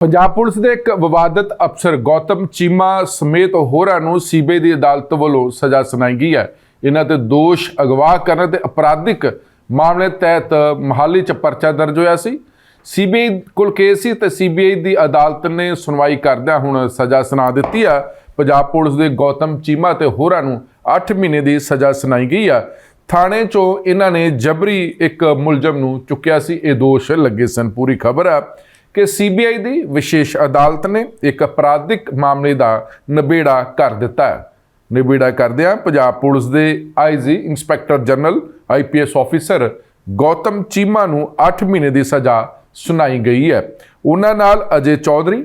Punjab police ਦੇ ਇੱਕ ਵਿਵਾਦਤ ਅਫਸਰ ਗੌਤਮ ਚੀਮਾ ਸਮੇਤ ਹੋਰਾਂ ਨੂੰ ਸੀਬੀਆਈ ਦੀ ਅਦਾਲਤ ਵੱਲੋਂ ਸਜ਼ਾ ਸੁਣਾਈ ਗਈ ਹੈ। ਇਹਨਾਂ ਤੇ ਦੋਸ਼ ਅਗਵਾ ਕਰਨ ਤੇ ਅਪਰਾਧਿਕ ਮਾਮਲੇ ਤਹਿਤ ਮਹਾਲੀ ਚ ਪਰਚਾ ਦਰਜ ਹੋਇਆ ਸੀ। ਸੀਬੀਆਈ ਕੋਲ ਕੇਸ ਸੀ ਤੇ ਸੀਬੀਆਈ ਦੀ ਅਦਾਲਤ ਨੇ ਸੁਣਵਾਈ ਕਰਦਿਆਂ ਹੁਣ ਸਜ਼ਾ ਸੁਣਾ ਦਿੱਤੀ ਆ ਪੰਜਾਬ ਪੁਲਿਸ ਦੇ ਗੌਤਮ ਚੀਮਾ ਤੇ ਹੋਰਾਂ ਨੂੰ 8 ਮਹੀਨੇ ਦੀ ਸਜ਼ਾ ਸੁਣਾਈ ਗਈ ਆ ਥਾਣੇ ਚੋਂ ਇਹਨਾਂ ਨੇ ਜਬਰੀ ਇੱਕ ਮੁਲਜ਼ਮ ਨੂੰ ਚੁੱਕਿਆ ਸੀ। ਇਹ ਦੋਸ਼ ਲੱਗੇ ਸਨ। ਪੂਰੀ ਖਬਰ ਆ ਕਿ ਸੀਬੀਆਈ ਦੀ ਵਿਸ਼ੇਸ਼ ਅਦਾਲਤ ਨੇ ਇੱਕ ਅਪਰਾਧਿਕ ਮਾਮਲੇ ਦਾ ਨਿਬੇੜਾ ਕਰ ਦਿੱਤਾ ਹੈ। ਨਿਬੇੜਾ ਕਰਦਿਆਂ ਪੰਜਾਬ ਪੁਲਿਸ ਦੇ IG inspector general IPS officer Gautam Cheema ਨੂੰ 8 ਮਹੀਨੇ ਦੀ ਸਜ਼ਾ ਸੁਣਾਈ ਗਈ ਹੈ। ਉਹਨਾਂ ਨਾਲ ਅਜੇ ਚੌਧਰੀ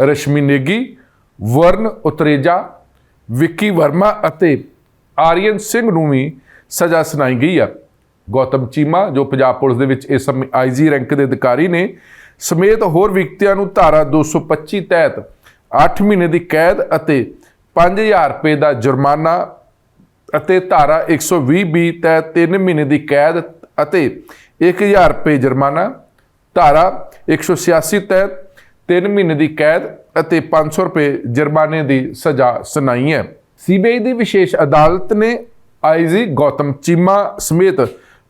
ਰਸ਼ਮੀ ਨੇਗੀ ਵਰਨ ਉਤਰੇਜਾ, ਵਿੱਕੀ ਵਰਮਾ ਅਤੇ ਆਰੀਅਨ ਸਿੰਘ ਨੂੰ ਵੀ ਸਜ਼ਾ ਸੁਣਾਈ ਗਈ ਹੈ। ਗੌਤਮ ਚੀਮਾ, ਜੋ ਪੰਜਾਬ ਪੁਲਿਸ ਦੇ ਵਿੱਚ ਇਸ ਸਮੇਂ ਆਈਜੀ ਰੈਂਕ ਦੇ ਅਧਿਕਾਰੀ ਨੇ ਸਮੇਤ ਹੋਰ ਵਿਅਕਤੀਆਂ ਨੂੰ ਧਾਰਾ 225 ਤਹਿਤ 8 ਮਹੀਨੇ ਦੀ ਕੈਦ ਅਤੇ 5000 ਰੁਪਏ ਦਾ ਜੁਰਮਾਨਾ ਅਤੇ ਧਾਰਾ 120 ਬੀ ਤਹਿਤ 3 ਮਹੀਨੇ ਦੀ ਕੈਦ ਅਤੇ 1000 ਰੁਪਏ ਜੁਰਮਾਨਾ, ਧਾਰਾ 186 ਤਹਿਤ 3 ਮਹੀਨੇ ਦੀ ਕੈਦ ਅਤੇ 500 ਰੁਪਏ ਜੁਰਮਾਨੇ ਦੀ ਸਜ਼ਾ ਸੁਣਾਈ ਹੈ। ਸੀਬੀਆਈ ਦੀ ਵਿਸ਼ੇਸ਼ ਅਦਾਲਤ ਨੇ ਆਈਜੀ ਗੌਤਮ ਚੀਮਾ ਸਮੇਤ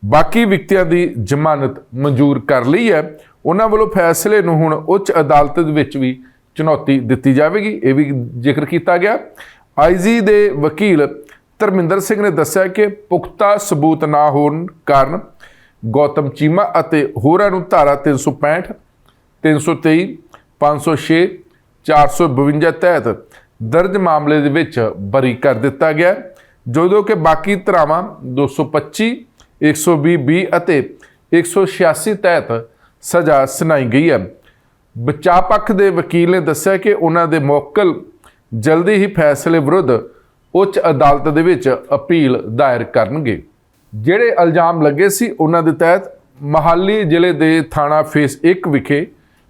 ਬਾਕੀ ਵਿਅਕਤੀਆਂ ਦੀ ਜ਼ਮਾਨਤ ਮਨਜ਼ੂਰ ਕਰ ਲਈ ਹੈ। ਉਹਨਾਂ ਵੱਲੋਂ ਫੈਸਲੇ ਨੂੰ ਹੁਣ ਉੱਚ ਅਦਾਲਤ ਦੇ ਵਿੱਚ ਵੀ ਚੁਣੌਤੀ ਦਿੱਤੀ ਜਾਵੇਗੀ। ਇਹ ਵੀ ਜ਼ਿਕਰ ਕੀਤਾ ਗਿਆ। ਆਈਜੀ ਦੇ ਵਕੀਲ ਧਰਮਿੰਦਰ ਸਿੰਘ ਨੇ ਦੱਸਿਆ ਕਿ ਪੁਖਤਾ ਸਬੂਤ ਨਾ ਹੋਣ ਕਾਰਨ ਗੌਤਮ ਚੀਮਾ ਅਤੇ ਹੋਰਾਂ ਨੂੰ ਧਾਰਾ 365 323 506 452 ਤਹਿਤ ਦਰਜ ਮਾਮਲੇ ਦੇ ਵਿੱਚ ਬਰੀ ਕਰ ਦਿੱਤਾ ਗਿਆ। ਜਦੋਂ ਕਿ ਬਾਕੀ ਧਰਾਵਾਂ 225 120 ਬੀ ਅਤੇ 186 ਤਹਿਤ ਸਜ਼ਾ ਸੁਣਾਈ ਗਈ ਹੈ। ਬਚਾਅ ਪੱਖ ਦੇ ਵਕੀਲ ਨੇ ਦੱਸਿਆ ਕਿ ਉਹਨਾਂ ਦੇ ਮੌਕਲ ਜਲਦੀ ਹੀ ਫੈਸਲੇ ਵਿਰੁੱਧ ਉੱਚ ਅਦਾਲਤ ਦੇ ਵਿੱਚ ਅਪੀਲ ਦਾਇਰ ਕਰਨਗੇ। ਜਿਹੜੇ ਇਲਜ਼ਾਮ ਲੱਗੇ ਸੀ ਉਹਨਾਂ ਦੇ ਤਹਿਤ ਮਹਾਲੀ ਜ਼ਿਲ੍ਹੇ ਦੇ ਥਾਣਾ ਫੇਸ 1 ਵਿਖੇ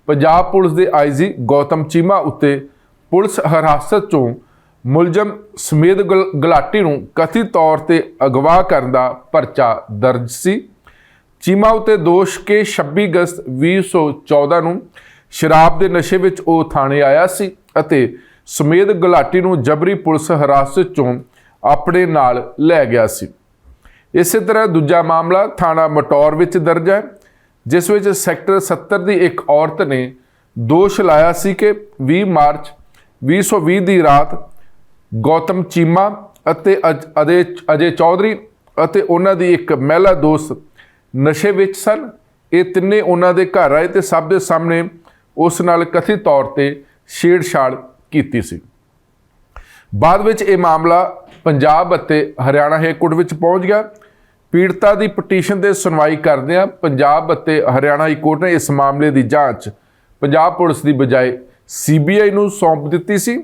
ਪੰਜਾਬ ਪੁਲਿਸ ਦੇ ਆਈਜੀ ਗੌਤਮ ਚੀਮਾ ਉੱਤੇ ਪੁਲਿਸ ਹਿਰਾਸਤ ਚੋਂ ਮੁਲਜ਼ਮ ਸਮੇਤ ਗੁਲ- ਗੁਲਾਟੀ ਨੂੰ ਕਥਿਤ ਤੌਰ ਤੇ ਅਗਵਾ ਕਰਨ ਦਾ ਪਰਚਾ ਦਰਜ ਸੀ। ਚੀਮਾ ਉਤੇ ਦੋਸ਼ ਕੇ 26 ਅਗਸਤ 2014 ਨੂੰ ਸ਼ਰਾਬ ਦੇ ਨਸ਼ੇ ਵਿੱਚ ਉਹ ਥਾਣੇ ਆਇਆ ਸੀ ਅਤੇ ਸਮੇਤ ਗੁਲਾਟੀ ਨੂੰ ਜਬਰੀ ਪੁਲਿਸ ਹਿਰਾਸਤ ਚੋਂ ਆਪਣੇ ਨਾਲ ਲੈ ਗਿਆ ਸੀ। ਇਸੇ ਤਰ੍ਹਾਂ ਦੂਜਾ ਮਾਮਲਾ ਥਾਣਾ ਮਟੌਰ ਵਿੱਚ ਦਰਜ ਹੈ, ਜਿਸ ਵਿੱਚ ਸੈਕਟਰ 70 ਦੀ ਇੱਕ ਔਰਤ ਨੇ ਦੋਸ਼ ਲਾਇਆ ਸੀ ਕਿ 20 ਮਾਰਚ 2020 ਦੀ ਰਾਤ ਗੌਤਮ ਚੀਮਾ ਅਤੇ ਅਜ- ਅਜੇ ਅਜੇ ਚੌਧਰੀ ਅਤੇ ਉਹਨਾਂ ਦੀ ਇੱਕ ਮਹਿਲਾ ਦੋਸਤ ਨਸ਼ੇ ਵਿੱਚ ਸਨ। ਇਹ ਤਿੰਨੇ ਉਹਨਾਂ ਦੇ ਘਰ ਆਏ ਤੇ ਸਭ ਦੇ ਸਾਹਮਣੇ ਉਸ ਨਾਲ ਕਥਿਤ ਤੌਰ ਤੇ ਛੇੜਛਾੜ ਕੀਤੀ ਸੀ। ਬਾਅਦ ਵਿੱਚ ਇਹ ਮਾਮਲਾ ਪੰਜਾਬ ਅਤੇ ਹਰਿਆਣਾ ਹਾਈ ਕੋਰਟ ਵਿੱਚ ਪਹੁੰਚ ਗਿਆ। ਪੀੜਤਾ ਦੀ ਪਟੀਸ਼ਨ ਤੇ ਸੁਣਵਾਈ ਕਰਦਿਆਂ ਪੰਜਾਬ ਅਤੇ ਹਰਿਆਣਾ ਹਾਈ ਕੋਰਟ ਨੇ ਇਸ ਮਾਮਲੇ ਦੀ ਜਾਂਚ ਪੰਜਾਬ ਪੁਲਿਸ ਦੀ ਬਜਾਏ ਸੀਬੀਆਈ ਨੂੰ ਸੌਂਪ ਦਿੱਤੀ ਸੀ।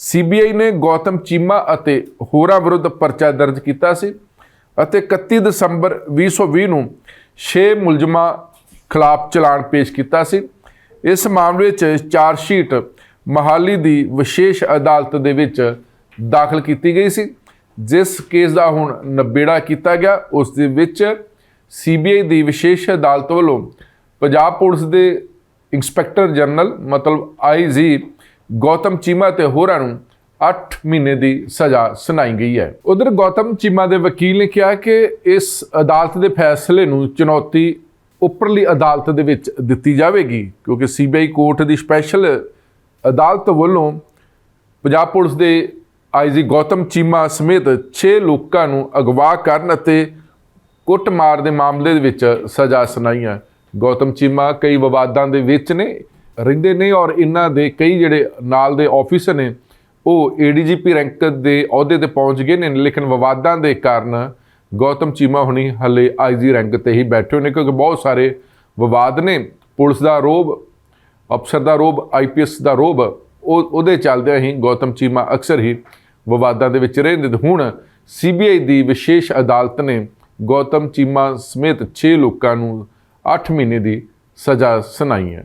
ਸੀਬੀਆਈ ਨੇ ਗੌਤਮ ਚੀਮਾ ਅਤੇ ਹੋਰਾਂ ਵਿਰੁੱਧ ਪਰਚਾ ਦਰਜ ਕੀਤਾ ਸੀ। ਅਤੇ 31 ਦਸੰਬਰ 2020 ਨੂੰ 6 ਮੁਲਜ਼ਮਾਂ ਖਿਲਾਫ ਚਲਾਨ ਪੇਸ਼ ਕੀਤਾ ਸੀ। ਇਸ ਮਾਮਲੇ 'ਚ ਚਾਰ ਸ਼ੀਟ ਮਹਾਲੀ ਦੀ ਵਿਸ਼ੇਸ਼ ਅਦਾਲਤ ਦੇ ਵਿੱਚ ਦਾਖਲ ਕੀਤੀ ਗਈ ਸੀ। ਜਿਸ ਕੇਸ ਦਾ ਹੁਣ ਨਬੇੜਾ ਕੀਤਾ ਗਿਆ, ਉਸ ਦੇ ਵਿੱਚ ਸੀਬੀਆਈ ਦੀ ਵਿਸ਼ੇਸ਼ ਅਦਾਲਤ ਵੱਲੋਂ ਪੰਜਾਬ ਪੁਲਿਸ ਦੇ ਇੰਸਪੈਕਟਰ ਜਨਰਲ ਮਤਲਬ ਆਈਜੀ ਗੌਤਮ ਚੀਮਾ ਤੇ ਹੋਰਾਂ ਨੂੰ 8 ਮਹੀਨੇ ਦੀ ਸਜ਼ਾ ਸੁਣਾਈ ਗਈ ਹੈ। ਉਧਰ ਗੌਤਮ ਚੀਮਾ ਦੇ ਵਕੀਲ ਨੇ ਕਿਹਾ ਕਿ ਇਸ ਅਦਾਲਤ ਦੇ ਫੈਸਲੇ ਨੂੰ ਚੁਣੌਤੀ ਉੱਪਰਲੀ ਅਦਾਲਤ ਦੇ ਵਿੱਚ ਦਿੱਤੀ ਜਾਵੇਗੀ, ਕਿਉਂਕਿ ਸੀਬੀਆਈ ਕੋਰਟ ਦੀ ਸਪੈਸ਼ਲ ਅਦਾਲਤ ਵੱਲੋਂ ਪੰਜਾਬ ਪੁਲਿਸ ਦੇ ਆਈਜੀ ਗੌਤਮ ਚੀਮਾ ਸਮੇਤ 6 ਲੋਕਾਂ ਨੂੰ ਅਗਵਾ ਕਰਨ ਅਤੇ ਕੁੱਟਮਾਰ ਦੇ ਮਾਮਲੇ ਦੇ ਵਿੱਚ ਸਜ਼ਾ ਸੁਣਾਈ ਹੈ। ਗੌਤਮ ਚੀਮਾ ਕਈ ਵਿਵਾਦਾਂ ਦੇ ਵਿੱਚ ਨੇ, ਰਹਿੰਦੇ ਨੇ ਔਰ ਇਹਨਾਂ ਦੇ ਕਈ ਜਿਹੜੇ ਨਾਲ ਦੇ ਆਫੀਸਰ ਨੇ ਉਹ ਏਡੀਜੀਪੀ ਰੈਂਕ ਦੇ ਅਹੁਦੇ ਤੇ ਪਹੁੰਚ ਗਏ ਨੇ ਲੇਕਿਨ ਵਿਵਾਦਾਂ ਦੇ ਕਾਰਨ ਗੌਤਮ ਚੀਮਾ ਹੁਣੀ ਹਲੇ ਆਈਜੀ ਰੈਂਕ ਤੇ ਹੀ ਬੈਠੇ ਹੋਏ ਨੇ ਕਿਉਂਕਿ ਬਹੁਤ ਸਾਰੇ ਵਿਵਾਦ ਨੇ। ਪੁਲਿਸ ਦਾ ਰੋਬ, ਅਫਸਰ ਦਾ ਰੋਬ ਆਈਪੀਐਸ ਦਾ ਰੋਬ, ਉਹ ਉਹਦੇ ਚੱਲਦਿਆਂ ਹੀ ਗੌਤਮ ਚੀਮਾ ਅਕਸਰ ਹੀ ਵਿਵਾਦਾਂ ਦੇ ਵਿੱਚ ਰਹਿੰਦੇ ਤੇ ਹੁਣ ਸੀਬੀਆਈ ਦੀ ਵਿਸ਼ੇਸ਼ ਅਦਾਲਤ ਨੇ ਗੌਤਮ ਚੀਮਾ ਸਮੇਤ 6 ਲੋਕਾਂ ਨੂੰ 8 ਮਹੀਨੇ ਦੀ ਸਜ਼ਾ ਸੁਣਾਈ ਹੈ।